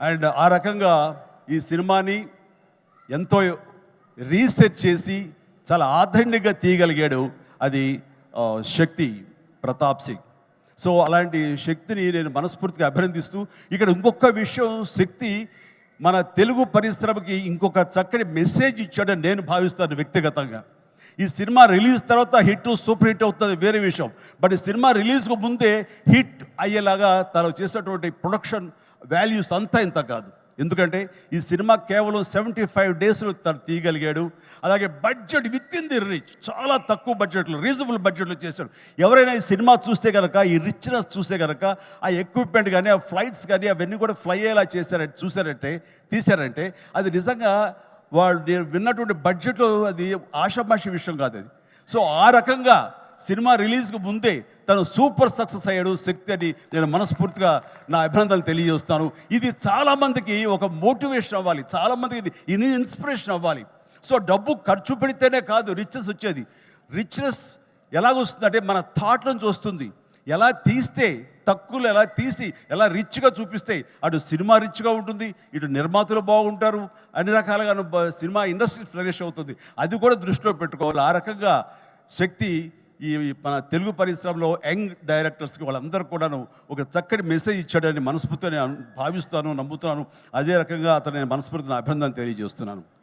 And ఆ రకంగా ఈ సినిమాని ఎంతో రీసెర్చ్ చేసి చాలా ఆధరణ్యంగా తీయగలిగాడు అది శక్తి ప్రతాప్ సింగ్. సో అలాంటి శక్తిని నేను మనస్ఫూర్తిగా అభినందిస్తూ ఇక్కడ ఇంకొక విషయం శక్తి మన తెలుగు పరిశ్రమకి ఇంకొక చక్కటి మెసేజ్ ఇచ్చాడని నేను భావిస్తాను వ్యక్తిగతంగా. ఈ సినిమా రిలీజ్ తర్వాత హిట్ సూపర్ హిట్ అవుతుంది వేరే విషయం. బట్ ఈ సినిమా రిలీజ్కు ముందే హిట్ అయ్యేలాగా తను చేసేటువంటి ప్రొడక్షన్ వాల్యూస్ అంతా ఇంత కాదు. ఎందుకంటే ఈ సినిమా కేవలం సెవెంటీ ఫైవ్ డేస్లో తను తీయగలిగాడు. అలాగే budget within the reach చాలా తక్కువ బడ్జెట్లో రీజనబుల్ బడ్జెట్లో చేశాడు. ఎవరైనా ఈ సినిమా చూస్తే కనుక ఈ రిచ్నెస్ చూస్తే కనుక ఆ ఎక్విప్మెంట్ కానీ ఆ ఫ్లైట్స్ కానీ అవన్నీ కూడా ఫ్లై అయ్యేలా చేశారంటే చూశారంటే తీశారంటే అది నిజంగా వాళ్ళు నేను విన్నటువంటి బడ్జెట్లో అది ఆషామాషి విషయం కాదు అది. సో ఆ రకంగా సినిమా రిలీజ్కి ముందే తను సూపర్ సక్సెస్ అయ్యాడు. శక్తి అని నేను మనస్ఫూర్తిగా నా అభినందనలు తెలియజేస్తాను ఇది చాలామందికి ఒక మోటివేషన్ అవ్వాలి. చాలామందికి ఇది ఇది ఇన్స్పిరేషన్ అవ్వాలి. సో డబ్బు ఖర్చు పెడితేనే కాదు రిచ్నెస్ వచ్చేది. రిచ్నెస్ ఎలాగొస్తుందంటే మన థాట్లను నుంచి వస్తుంది. ఎలా తీస్తే తక్కువలు ఎలా తీసి ఎలా రిచ్గా చూపిస్తే అటు సినిమా రిచ్గా ఉంటుంది ఇటు నిర్మాతలు బాగుంటారు అన్ని రకాలుగా సినిమా ఇండస్ట్రీ ఫ్లరిష్ అవుతుంది. అది కూడా దృష్టిలో పెట్టుకోవాలి. ఆ రకంగా శక్తి ఈ మన తెలుగు పరిశ్రమలో యంగ్ డైరెక్టర్స్కి వాళ్ళందరూ కూడాను ఒక చక్కటి మెసేజ్ ఇచ్చాడని మనస్ఫూర్తిగా భావిస్తాను నమ్ముతున్నాను. అదే రకంగా అతను నేను మనస్ఫూర్తిని అభినందన తెలియజేస్తున్నాను.